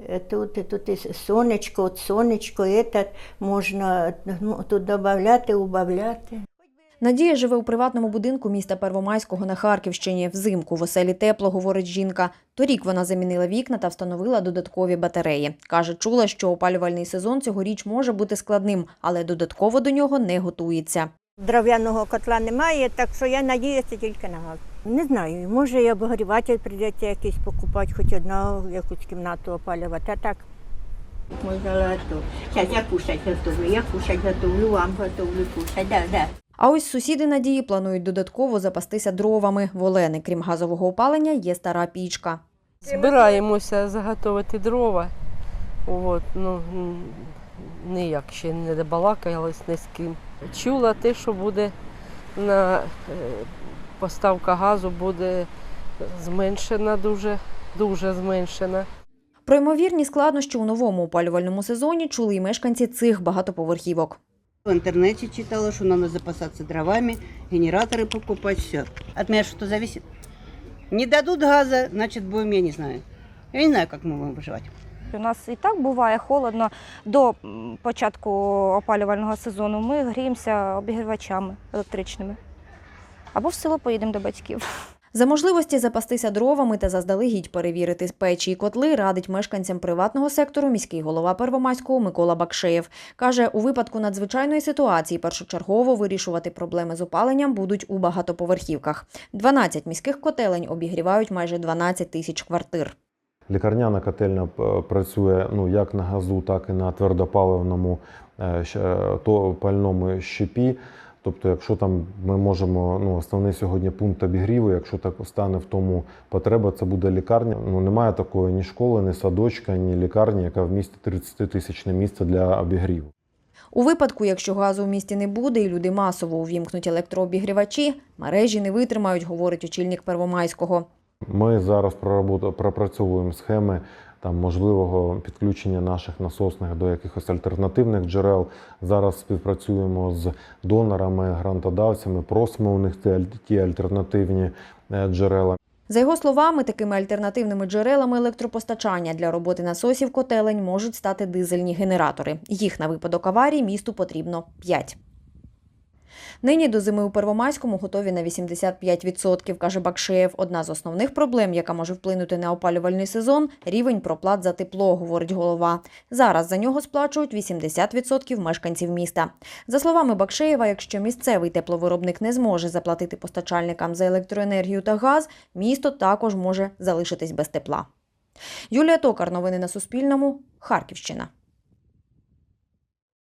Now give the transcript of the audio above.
Е, Тут, тут і сонечко, от сонечко, этот, можна ну, тут додати, убавляти. Надія живе у приватному будинку міста Первомайського на Харківщині. Взимку в оселі тепло, говорить жінка. Торік вона замінила вікна та встановила додаткові батареї. Каже, чула, що опалювальний сезон цьогоріч може бути складним, але додатково до нього не готується. Дров'яного котла немає, так що я надіюся тільки на газ. Не знаю, може і обогріватель прийдеться якийсь покупати, хоч одну якусь кімнату опалювати, а так. Можна. Зараз я кушать готовлю, я кушать готовлю, вам готовлю кушать, да, да. А ось сусіди Надії планують додатково запастися дровами. В Олени, крім газового опалення, є стара пічка. Збираємося заготовити дрова. От, ну, ніяк ще не добалакалась ні з ким. Чула те, що буде на е, поставка газу буде зменшена дуже, дуже зменшена. Про ймовірні складнощі у новому опалювальному сезоні чули й мешканці цих багатоповерхівок. В интернете читала, что надо запасаться дровами, генераторы покупать, все. От меня что-то зависит. Не дадут газа, значит будем, я не знаю. Я не знаю, как мы будем выживать. У нас і так буває холодно. До початку опалювального сезону ми гріємося обігрівачами електричними. Або в село поїдемо до батьків. За можливості запастися дровами та заздалегідь перевірити печі і котли радить мешканцям приватного сектору міський голова Первомайського Микола Бакшеєв. Каже, у випадку надзвичайної ситуації першочергово вирішувати проблеми з опаленням будуть у багатоповерхівках. 12 міських котелень обігрівають майже 12 тисяч квартир. Лікарняна котельня е, працює ну, як на газу, так і на твердопаливному е, пальному щепі. Тобто, якщо там ми можемо, ну основний сьогодні пункт обігріву, якщо так стане в тому потреба, це буде лікарня. Ну немає такої ні школи, ні садочка, ні лікарні, яка вмістить 30 тисячне місце для обігріву. У випадку, якщо газу в місті не буде і люди масово увімкнуть електрообігрівачі, мережі не витримають, говорить очільник Первомайського. Ми зараз пропрацьовуємо схеми там можливого підключення наших насосних до якихось альтернативних джерел. Зараз співпрацюємо з донорами, грантодавцями, просимо у них ті, альтернативні е, джерела. За його словами, такими альтернативними джерелами електропостачання для роботи насосів котелень можуть стати дизельні генератори. Їх на випадок аварії місту потрібно 5. Нині до зими у Первомайському готові на 85%, каже Бакшеєв. Одна з основних проблем, яка може вплинути на опалювальний сезон – рівень проплат за тепло, говорить голова. Зараз за нього сплачують 80% мешканців міста. За словами Бакшеєва, якщо місцевий тепловиробник не зможе заплатити постачальникам за електроенергію та газ, місто також може залишитись без тепла. Юлія Токар. Новини на Суспільному. Харківщина.